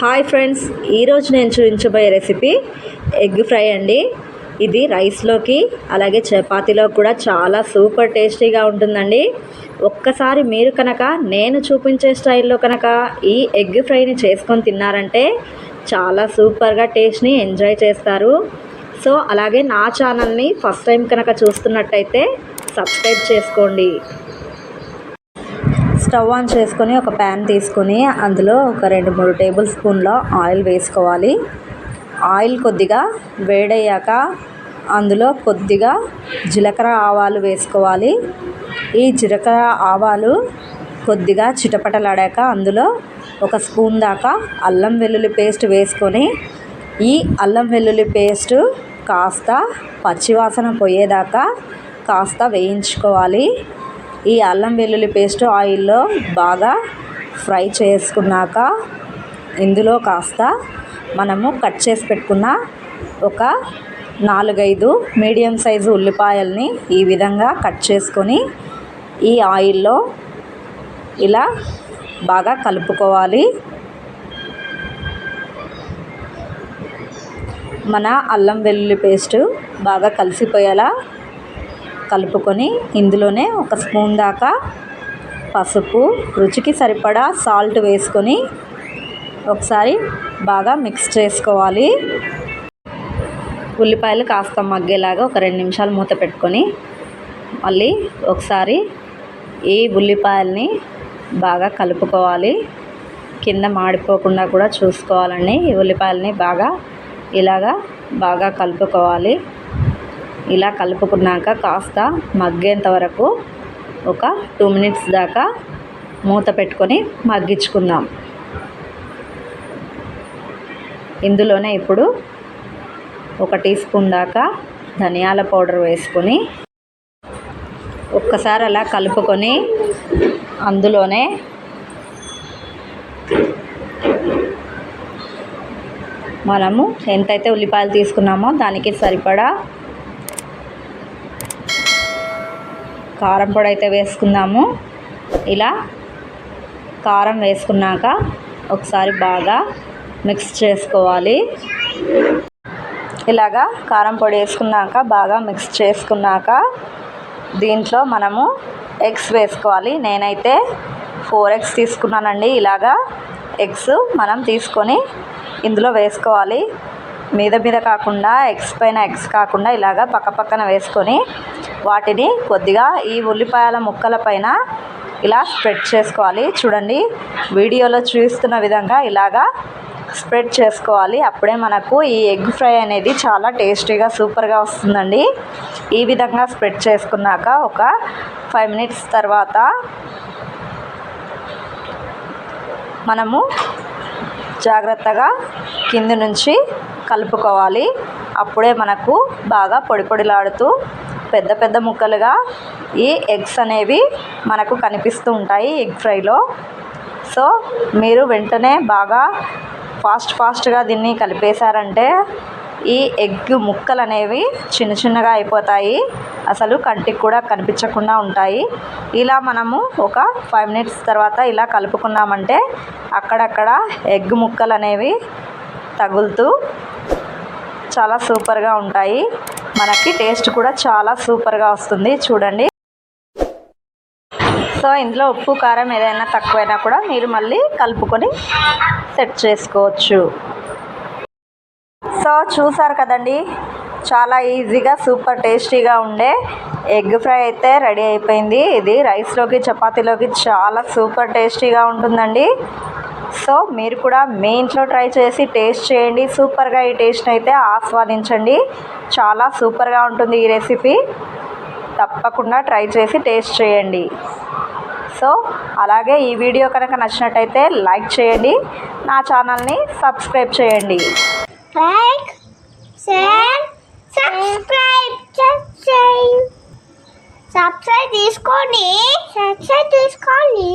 Hi friends ఈరోజు నేను చూపించబోయే రెసిపీ ఎగ్ ఫ్రై అండి. ఇది రైస్లోకి అలాగే చపాతీలో కూడా చాలా సూపర్ టేస్టీగా ఉంటుందండి. ఒక్కసారి మీరు కనుక నేను చూపించే స్టైల్లో కనుక ఈ ఎగ్ ఫ్రైని చేసుకొని తిన్నారంటే చాలా సూపర్గా టేస్ట్ని ఎంజాయ్ చేస్తారు. సో అలాగే నా ఛానల్ని ఫస్ట్ టైం కనుక చూస్తున్నట్టయితే సబ్స్క్రైబ్ చేసుకోండి. స్టవ్ ఆన్ చేసుకొని ఒక ప్యాన్ తీసుకొని అందులో ఒక రెండు మూడు టేబుల్ స్పూన్ల ఆయిల్ వేసుకోవాలి. ఆయిల్ కొద్దిగా వేడయ్యాక అందులో కొద్దిగా జీలకర్ర ఆవాలు వేసుకోవాలి. ఈ జీలకర్ర ఆవాలు కొద్దిగా చిటపటలాడాక అందులో ఒక స్పూన్ దాకా అల్లం వెల్లుల్లి పేస్ట్ వేసుకొని ఈ అల్లం వెల్లుల్లి పేస్ట్ కాస్త పచ్చివాసన పోయేదాకా కాస్త వేయించుకోవాలి. ఈ అల్లం వెల్లుల్లి పేస్ట్ ఆయిల్లో బాగా ఫ్రై చేసుకున్నాక ఇందులో కాస్త మనము కట్ చేసి పెట్టుకున్న ఒక నాలుగైదు మీడియం సైజు ఉల్లిపాయల్ని ఈ విధంగా కట్ చేసుకొని ఈ ఆయిల్లో ఇలా బాగా కలుపుకోవాలి. మన అల్లం వెల్లుల్లి పేస్ట్ బాగా కలిసిపోయేలా కలుపుకొని ఇందులోనే ఒక స్పూన్ దాకా పసుపు రుచికి సరిపడా సాల్ట్ వేసుకొని ఒకసారి బాగా మిక్స్ చేసుకోవాలి. ఉల్లిపాయలు కాస్త మగ్గేలాగా ఒక రెండు నిమిషాలు మూత పెట్టుకొని మళ్ళీ ఒకసారి ఈ ఉల్లిపాయల్ని బాగా కలుపుకోవాలి. కింద మాడిపోకుండా కూడా చూసుకోవాలండి. ఈ ఉల్లిపాయలని బాగా ఇలాగా బాగా కలుపుకోవాలి. ఇలా కలుపుకున్నాక కాస్త మగ్గేంత వరకు ఒక టూ మినిట్స్ దాకా మూత పెట్టుకొని మగ్గించుకుందాం. ఇందులోనే ఇప్పుడు ఒక టీ స్పూన్ దాకా ధనియాల పౌడర్ వేసుకొని ఒక్కసారి అలా కలుపుకొని అందులోనే మనము ఎంతైతే ఉల్లిపాయలు తీసుకున్నామో దానికి సరిపడా కారం పొడి అయితే వేసుకుందాము. ఇలా కారం వేసుకున్నాక ఒకసారి బాగా మిక్స్ చేసుకోవాలి. ఇలాగా కారం పొడి వేసుకున్నాక బాగా మిక్స్ చేసుకున్నాక దీంట్లో మనము ఎగ్స్ వేసుకోవాలి. నేనైతే ఫోర్ ఎగ్స్ తీసుకున్నానండి. ఇలాగా ఎగ్స్ మనం తీసుకొని ఇందులో వేసుకోవాలి. మీద మీద కాకుండా ఎగ్స్ పైన ఎగ్స్ కాకుండా ఇలాగా పక్క పక్కన వేసుకొని వాటిని కొద్దిగా ఈ ఉల్లిపాయల ముక్కల పైన ఇలా స్ప్రెడ్ చేసుకోవాలి. చూడండి వీడియోలో చూస్తున్న విధంగా ఇలాగా స్ప్రెడ్ చేసుకోవాలి. అప్పుడే మనకు ఈ ఎగ్ ఫ్రై అనేది చాలా టేస్టీగా సూపర్గా వస్తుందండి. ఈ విధంగా స్ప్రెడ్ చేసుకున్నాక ఒక ఫైవ్ మినిట్స్ తర్వాత మనము జాగ్రత్తగా కింది నుంచి కలుపుకోవాలి. అప్పుడే మనకు బాగా పొడి పొడిలాడుతూ పెద్ద పెద్ద ముక్కలుగా ఈ ఎగ్స్ అనేవి మనకు కనిపిస్తూ ఉంటాయి ఎగ్ ఫ్రైలో. సో మీరు వెంటనే బాగా ఫాస్ట్ ఫాస్ట్గా దీన్ని కలిపేశారంటే ఈ ఎగ్ ముక్కలు అనేవి చిన్న చిన్నగా అయిపోతాయి. అసలు కంటికి కూడా కనిపించకుండా ఉంటాయి. ఇలా మనము ఒక ఫైవ్ మినిట్స్ తర్వాత ఇలా కలుపుకున్నామంటే అక్కడక్కడ ఎగ్ ముక్కలు అనేవి తగులుతూ చాలా సూపర్గా ఉంటాయి. మనకి టేస్ట్ కూడా చాలా సూపర్గా వస్తుంది. చూడండి. సో ఇందులో ఉప్పు కారం ఏదైనా తక్కువైనా కూడా మీరు మళ్ళీ కలుపుకొని సెట్ చేసుకోవచ్చు. సో చూసారు కదండి. చాలా ఈజీగా సూపర్ టేస్టీగా ఉండే ఎగ్ ఫ్రై అయితే రెడీ అయిపోయింది. ఇది రైస్లోకి చపాతీలోకి చాలా సూపర్ టేస్టీగా ఉంటుందండి. సో మీరు కూడా మీ ఇంట్లో ట్రై చేసి టేస్ట్ చేయండి. సూపర్గా ఈ టేస్ట్ని అయితే ఆస్వాదించండి. చాలా సూపర్గా ఉంటుంది ఈ రెసిపీ. తప్పకుండా ట్రై చేసి టేస్ట్ చేయండి. సో అలాగే ఈ వీడియో కనుక నచ్చినట్టయితే లైక్ చేయండి. నా ఛానల్ని సబ్స్క్రైబ్ చేయండి. లైక్ షేర్ సబ్స్క్రైబ్ సబ్స్క్రైబ్ తీసుకోండి. సబ్స్క్రైబ్ తీసుకోండి.